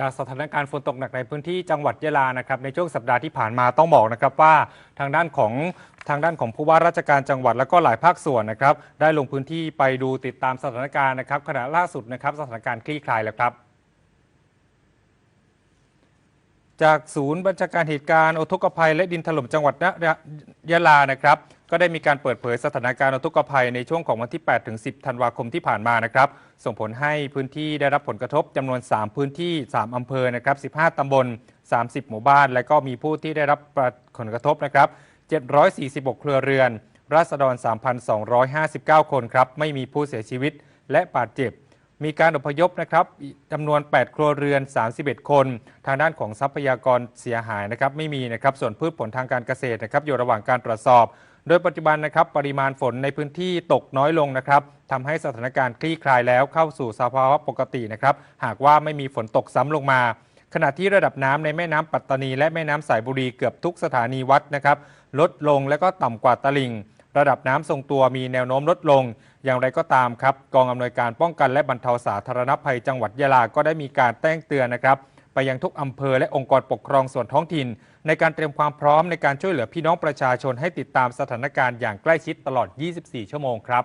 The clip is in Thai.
จากสถานการณ์ฝนตกหนักในพื้นที่จังหวัดยะลานะครับในช่วงสัปดาห์ที่ผ่านมาต้องบอกนะครับว่าทางด้านของทางด้านของผู้ว่าราชการจังหวัดและก็หลายภาคส่วนนะครับ ได้ลงพื้นที่ไปดูติดตามสถานการณ์นะครับขณะล่าสุดนะครับสถานการณ์คลี่คลายแล้วครับ จากศูนย์บัญชาการเหตุการณ์อุทกภัย และดินถล่มจังหวัดยะลานะครับ ก็ได้มีการเปิดเผยสถานการณ์อุทกภัยในช่วงของวันที่ 8 ถึง 10 ธันวาคมที่ผ่านมานะครับ ส่งผลให้พื้นที่ได้รับผลกระทบจำนวน 3 พื้นที่ 3 อำเภอนะครับ 15 ตำบล 30 หมู่บ้าน และก็มีผู้ที่ได้รับผลกระทบนะครับ 746ครัวเรือน ราษฎร 3,259 คนครับ ไม่มีผู้เสียชีวิตและบาดเจ็บ มีการอพยพนะครับจำนวน 8 ครัวเรือน 31 คน ทางด้านของทรัพยากรเสียหายนะครับไม่มีนะครับส่วนพืชผลทางการเกษตรนะครับอยู่ระหว่างการตรวจสอบ โดยปัจจุบันนะครับปริมาณฝนในพื้นที่ตกน้อยลงนะครับทำให้สถานการณ์คลี่คลายแล้วเข้าสู่สภาวะปกตินะครับหากว่าไม่มีฝนตกซ้ำลงมาขณะที่ระดับน้ำในแม่น้ำปัตตานีและแม่น้ำสายบุรีเกือบทุกสถานีวัดนะครับลดลงและก็ต่ำกว่าตลิ่ง ระดับน้ำทรงตัวมีแนวโน้มลดลง อย่างไรก็ตามครับ กองอำนวยการป้องกันและบรรเทาสาธารณภัยจังหวัดยะลา ก็ได้มีการแจ้งเตือนนะครับ ไปยังทุกอำเภอและองค์กรปกครองส่วนท้องถิ่น ในการเตรียมความพร้อมในการช่วยเหลือพี่น้องประชาชนให้ติดตามสถานการณ์อย่างใกล้ชิดตลอด 24 ชั่วโมงครับ